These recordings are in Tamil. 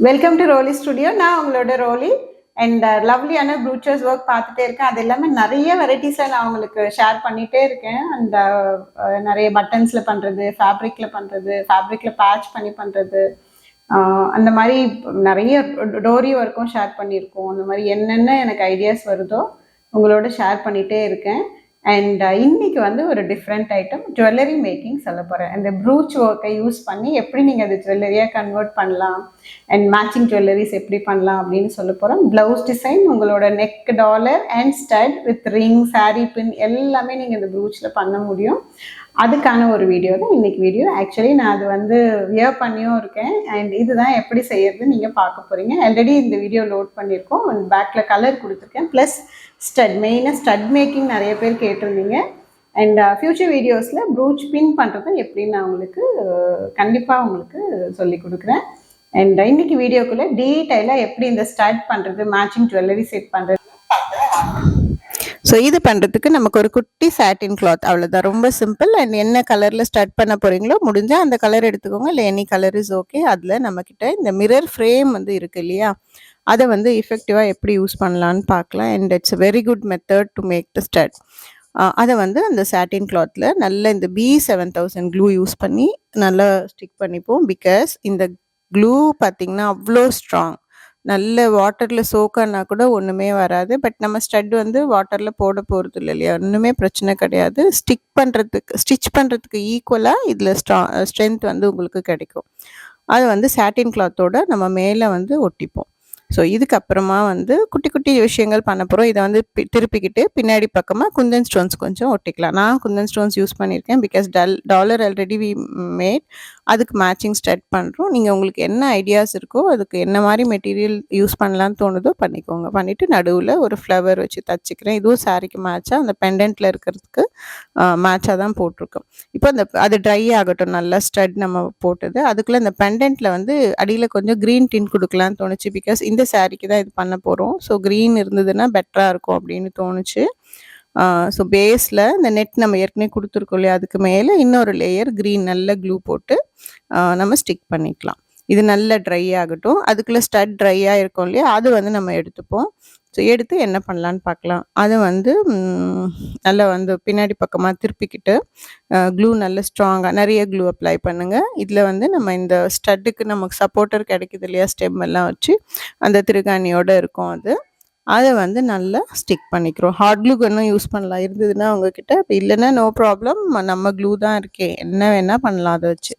வெல்கம் டு ரோலி ஸ்டுடியோ நான் உங்களோட ரோலி. அண்ட் லவ்லியான ப்ரூச்சர்ஸ் ஒர்க் பார்த்துட்டே இருக்கேன். அது எல்லாமே நிறைய வெரைட்டிஸில் நான் உங்களுக்கு ஷேர் பண்ணிகிட்டே இருக்கேன். அந்த uh, uh, நிறைய பட்டன்ஸில் பண்ணுறது ஃபேப்ரிக்கில் பண்ணுறது ஃபேப்ரிக்கில் பேட்ச் பண்ணி பண்ணுறது uh, அந்த மாதிரி நிறைய டோரி ஒர்க்கும் ஷேர் பண்ணியிருக்கோம். அந்த மாதிரி என்னென்ன எனக்கு ஐடியாஸ் வருதோ உங்களோட ஷேர் பண்ணிகிட்டே இருக்கேன். அண்ட் uh, இன்னைக்கு வந்து ஒரு டிஃப்ரெண்ட் ஐட்டம் ஜுவல்லரி மேக்கிங் சொல்ல போகிறேன் அந்த ப்ரூச் ஒர்க்கை யூஸ் பண்ணி எப்படி நீங்கள் அது ஜுவல்லரியாக கன்வெர்ட் பண்ணலாம்? அண்ட் மேட்சிங் ஜுவல்லரிஸ் எப்படி பண்ணலாம் அப்படின்னு சொல்ல போகிறோம் ப்ளவுஸ் டிசைன் உங்களோட neck dollar and stud with ring sari pin எல்லாமே நீங்கள் இந்த ப்ரூச்சில் பண்ண முடியும். அதுக்கான ஒரு வீடியோ தான் இன்றைக்கி வீடியோ ஆக்சுவலி நான் அது வந்து வியர் பண்ணியும் இருக்கேன். அண்ட் இதுதான் எப்படி செய்யறது நீங்கள் பார்க்க போகிறீங்க ஆல்ரெடி இந்த வீடியோ லோட் பண்ணியிருக்கோம். பேக்கில் கலர் கொடுத்துருக்கேன். ப்ளஸ் ஸ்டட் மெயினாக ஸ்டட் மேக்கிங் நிறைய பேர் கேட்டிருந்தீங்க. அண்ட் ஃப்யூச்சர் வீடியோஸில் ப்ரூச் பின் பண்ணுறது எப்படின்னு நான் உங்களுக்கு uh, கண்டிப்பாக உங்களுக்கு சொல்லி கொடுக்குறேன். அண்ட் uh, இன்னைக்கு வீடியோக்குள்ளே டீட்டெயிலாக எப்படி இந்த ஸ்டட் பண்ணுறது மேட்சிங் ஜுவல்லரி செட் பண்ணுறது ஸோ இது பண்ணுறதுக்கு நமக்கு ஒரு குட்டி சாட்டின் கிளாத் அவ்வளோதான் ரொம்ப சிம்பிள் அண்ட் என்ன கலரில் ஸ்டார்ட் பண்ண போகிறீங்களோ முடிஞ்சால் அந்த கலர் எடுத்துக்கோங்க. இல்லை எனி கலர் இஸ் ஓகே அதில் நம்மக்கிட்ட இந்த மிரர் ஃப்ரேம் வந்து இருக்குது இல்லையா? அதை வந்து எஃபெக்டிவாக எப்படி யூஸ் பண்ணலான்னு பார்க்கலாம். And it's very good method to make the stud அதை வந்து அந்த சாட்டின் கிளாத்தில் நல்ல இந்த B seven thousand glue use பண்ணி நல்லா ஸ்டிக் பண்ணிப்போம். பிகாஸ் இந்த க்ளூ பார்த்திங்கன்னா அவ்வளோ ஸ்ட்ராங் நல்ல வாட்டரில் சோக்கானா கூட ஒன்றுமே வராது. பட் நம்ம ஸ்டட் வந்து வாட்டரில் போட போகிறது இல்லை இல்லையா? ஒன்றுமே பிரச்சனை கிடையாது. ஸ்டிக் பண்ணுறதுக்கு ஸ்டிச் பண்ணுறதுக்கு ஈக்குவலாக இதில் ஸ்ட்ரா ஸ்ட்ரென்த் வந்து உங்களுக்கு கிடைக்கும். அது வந்து சாட்டின் கிளாத்தோட நம்ம மேலே வந்து ஒட்டிப்போம். ஸோ இதுக்கப்புறமா வந்து குட்டி குட்டி விஷயங்கள் பண்ண போகிறோம் இதை வந்து திருப்பிக்கிட்டு பின்னாடி பக்கமாக குந்தன் ஸ்டோன்ஸ் கொஞ்சம் ஒட்டிக்கலாம். நான் குந்தன் ஸ்டோன்ஸ் யூஸ் பண்ணியிருக்கேன் because dull dollar already we made அதுக்கு மேட்சிங் ஸ்டார்ட் பண்ணுறோம் நீங்கள் உங்களுக்கு என்ன ஐடியாஸ் இருக்கோ அதுக்கு என்ன மாதிரி மெட்டீரியல் யூஸ் பண்ணலான்னு தோணுதோ பண்ணிக்கோங்க. பண்ணிவிட்டு நடுவில் ஒரு ஃப்ளவர் வச்சு தச்சுக்கிறேன். இதுவும் சாரிக்கு மேட்சாக அந்த பெண்டன்ட்டில் இருக்கிறதுக்கு மேட்சாக தான் போட்டிருக்கோம். இப்போ அந்த அது ட்ரை ஆகட்டும். நல்லா ஸ்டட் நம்ம போட்டது. அதுக்குள்ளே அந்த பெண்டன்ட்டில் வந்து அடியில் கொஞ்சம் க்ரீன் டின் கொடுக்கலான்னு தோணுச்சு பிகாஸ் இந்த சாரீக்கு தான் இது பண்ண போகிறோம் ஸோ க்ரீன் இருந்ததுன்னா பெட்டராக இருக்கும் அப்படின்னு தோணுச்சு. ஸோ பேஸில் இந்த நெட் நம்ம ஏற்கனவே கொடுத்துருக்கோம் இல்லையா? அதுக்கு மேலே இன்னொரு லேயர் க்ரீன் நல்ல க்ளூ போட்டு நம்ம ஸ்டிக் பண்ணிக்கலாம். இது நல்ல ட்ரை ஆகட்டும். அதுக்குள்ளே ஸ்டட் ட்ரையாக இருக்கும் இல்லையா? அது வந்து நம்ம எடுத்துப்போம். ஸோ எடுத்து என்ன பண்ணலான்னு பார்க்கலாம். அதை வந்து நல்லா வந்து பின்னாடி பக்கமாக திருப்பிக்கிட்டு க்ளூ நல்ல ஸ்ட்ராங்காக நிறைய க்ளூ அப்ளை பண்ணுங்கள் இதில் வந்து நம்ம இந்த ஸ்டட்டுக்கு நமக்கு சப்போர்ட்டர் கிடைக்குது இல்லையா? ஸ்டெம் எல்லாம் வச்சு அந்த திருகாணியோடு இருக்கும் அது. அதை வந்து நல்லா ஸ்டிக் பண்ணிக்கிறோம். ஹார்ட் க்ளூ கன்னும் யூஸ் பண்ணலாம். இருந்ததுன்னா உங்ககிட்ட இப்போ இல்லைன்னா நோ ப்ராப்ளம் நம்ம க்ளூ தான் இருக்கே. என்ன வேணால் பண்ணலாம் அதை வச்சு.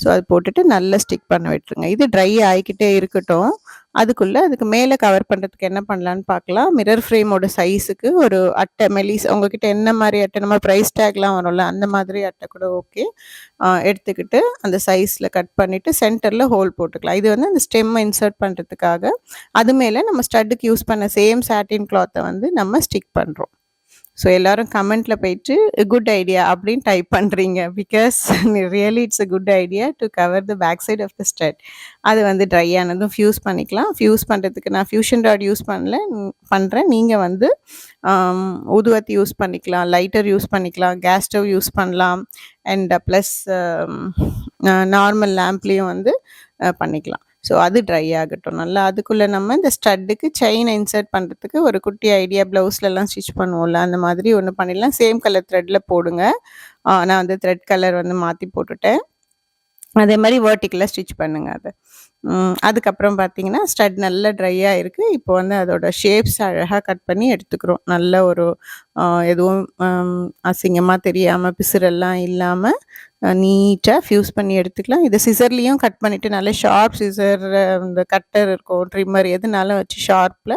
ஸோ அது போட்டுட்டு நல்லா ஸ்டிக் பண்ண விட்டுருங்க. இது ட்ரை ஆகிக்கிட்டே இருக்கட்டும். அதுக்குள்ளே அதுக்கு மேலே கவர் பண்ணுறதுக்கு என்ன பண்ணலான்னு பார்க்கலாம். மிரர் ஃப்ரேமோட சைஸுக்கு ஒரு அட்டை மெலிஸ் உங்ககிட்ட என்ன மாதிரி அட்டை நம்ம ப்ரைஸ் டேக்லாம் வரும்ல அந்த மாதிரி அட்டை கூட ஓகே எடுத்துக்கிட்டு அந்த சைஸில் கட் பண்ணிவிட்டு சென்டரில் ஹோல் போட்டுக்கலாம். இது வந்து அந்த ஸ்டெம் இன்சர்ட் பண்ணுறதுக்காக அது மேலே நம்ம ஸ்டட்டுக்கு யூஸ் பண்ண சேம் சாட்டின் கிளாத்தை வந்து நம்ம ஸ்டிக் பண்ணுறோம் ஸோ எல்லோரும் கமெண்ட்டில் போயிட்டு குட் ஐடியா அப்படின்னு டைப் பண்ணுறீங்க because really it's a good idea to cover the back side of the stud அது வந்து ட்ரை ஆனதும் ஃப்யூஸ் பண்ணிக்கலாம். ஃப்யூஸ் பண்ணுறதுக்கு நான் ஃபியூஷன் ராட் யூஸ் பண்ணல. பண்ணுறேன் நீங்கள் வந்து um, ஊதுவத்தி யூஸ் பண்ணிக்கலாம். லைட்டர் யூஸ் பண்ணிக்கலாம். கேஸ் ஸ்டவ் யூஸ் பண்ணலாம். அண்ட் ப்ளஸ் நார்மல் லேம்ப்லேயும் வந்து uh, பண்ணிக்கலாம். ஸோ அது ட்ரை ஆகட்டும். நல்லா அதுக்குள்ளே நம்ம இந்த ஸ்டட்டுக்கு செயினை இன்சர்ட் பண்ணுறதுக்கு ஒரு குட்டி ஐடியா ப்ளவுஸ்லலாம் ஸ்டிச் பண்ணுவோம்ல அந்த மாதிரி ஒன்று பண்ணிடலாம். சேம் கலர் த்ரெட்டில் போடுங்க. நான் வந்து த்ரெட் கலர் வந்து மாற்றி போட்டுட்டேன். அதே மாதிரி வேர்ட்டிக்கலாக ஸ்டிச் பண்ணுங்கள் அதை. அதுக்கப்புறம் பார்த்தீங்கன்னா ஸ்டட் நல்லா ட்ரையாக இருக்குது இப்போ வந்து அதோட ஷேப்ஸ் அழகாக கட் பண்ணி எடுத்துக்கிறோம். நல்ல ஒரு எதுவும் அசிங்கமாக தெரியாமல் பிசுரெல்லாம் இல்லாமல் நீட்டாக ஃப்யூஸ் பண்ணி எடுத்துக்கலாம். இதை சிசர்லேயும் கட் பண்ணிவிட்டு நல்ல ஷார்ப் சிசர் இந்த கட்டர் இருக்கும் ட்ரிம்மர் எதுனாலும் வச்சு ஷார்ப்பில்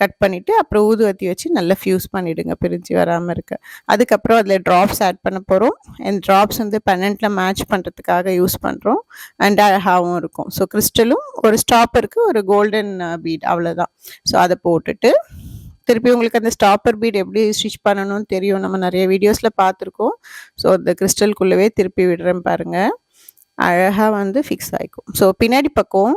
கட் பண்ணிவிட்டு அப்புறம் ஊதுவத்தி வச்சு நல்லா ஃபியூஸ் பண்ணிவிடுங்க பிரிஞ்சு வராமல் இருக்க. அதுக்கப்புறம் அதில் ட்ராப்ஸ் ஆட் பண்ண போகிறோம் அண்ட் ட்ராப்ஸ் வந்து பன்னெண்டில் மேட்ச் பண்ணுறதுக்காக யூஸ் பண்ணுறோம் அண்ட் அழகாகவும் இருக்கும். ஸோ கிறிஸ்டலும் ஒரு ஸ்டாப்பருக்கு ஒரு கோல்டன் பீட் அவ்வளோதான் ஸோ அதை போட்டுட்டு திருப்பி உங்களுக்கு அந்த ஸ்டாப்பர் பீட் எப்படி ஸ்டிச் பண்ணணும்னு தெரியும். நம்ம நிறைய வீடியோஸில் பார்த்துருக்கோம். ஸோ அந்த கிறிஸ்டலுக்குள்ளவே திருப்பி விடுறேன் பாருங்கள் அழகாக வந்து ஃபிக்ஸ் ஆகிக்கும் ஸோ பின்னாடி பக்கம்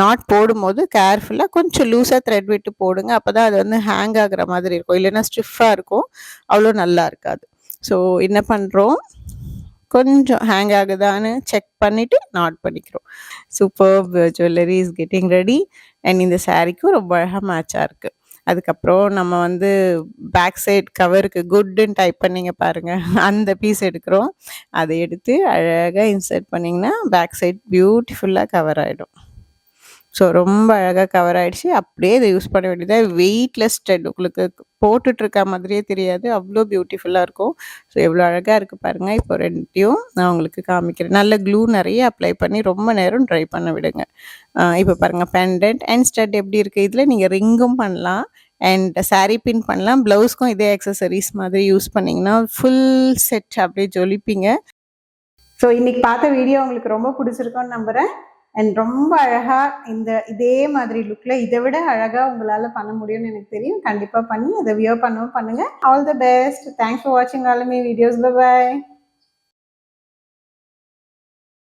நாட் போடும்போது கேர்ஃபுல்லாக கொஞ்சம் லூஸாக த்ரெட் விட்டு போடுங்க. அப்போ தான் அது வந்து ஹேங் ஆகிற மாதிரி இருக்கும். இல்லைன்னா ஸ்டிஃபாக இருக்கும். அவ்வளோ நல்லா இருக்காது. ஸோ என்ன பண்ணுறோம் கொஞ்சம் ஹேங் ஆகுதான்னு செக் பண்ணிவிட்டு நாட் பண்ணிக்கிறோம். Super jewellery is getting ready and இந்த சாரீக்கும் ரொம்ப அழகாக மேட்சாக இருக்குது அதுக்கப்புறம் நம்ம வந்து பேக் சைட் கவருக்கு குட்டுன்னு டைப் பண்ணிங்க பாருங்கள் அந்த பீஸ் எடுக்கிறோம். அதை எடுத்து அழகாக இன்சர்ட் பண்ணிங்கன்னா பேக் சைட் பியூட்டிஃபுல்லாக கவர் ஆகிடும் ஸோ ரொம்ப அழகாக கவர் ஆகிடுச்சு அப்படியே இதை யூஸ் பண்ண வேண்டியதாக வெயிட்லெஸ் ஸ்டெட் உங்களுக்கு போட்டுட்ருக்க மாதிரியே தெரியாது. அவ்வளோ பியூட்டிஃபுல்லாக இருக்கும். ஸோ எவ்வளோ அழகாக இருக்குது பாருங்கள் இப்போ ரெண்டையும் நான் உங்களுக்கு காமிக்கிறேன். நல்ல க்ளூ நிறைய அப்ளை பண்ணி ரொம்ப நேரம் ட்ரை பண்ண விடுங்க. இப்போ பாருங்கள் பெண்டன்ட் அண்ட் ஸ்டட் எப்படி இருக்குது இதில் நீங்கள் ரிங்கும் பண்ணலாம். அண்ட் சாரீ பின் பண்ணலாம். ப்ளவுஸ்க்கும் இதே அக்சசரிஸ் மாதிரி யூஸ் பண்ணிங்கன்னா ஃபுல் செட் அப்படியே ஜொலிப்பீங்க. ஸோ இன்றைக்கி பார்த்த வீடியோ உங்களுக்கு ரொம்ப பிடிச்சிருக்கோன்னு நம்புகிறேன் அண்ட் ரொம்ப அழகாக இந்த இதே மாதிரி லுக்கில் இதை விட அழகாக உங்களால் பண்ண முடியும்னு எனக்கு தெரியும். கண்டிப்பாக பண்ணி அதை வியோ பண்ணவும் பண்ணுங்கள் all the best thanks for வாட்சிங் ஆலமி வீடியோஸ் பை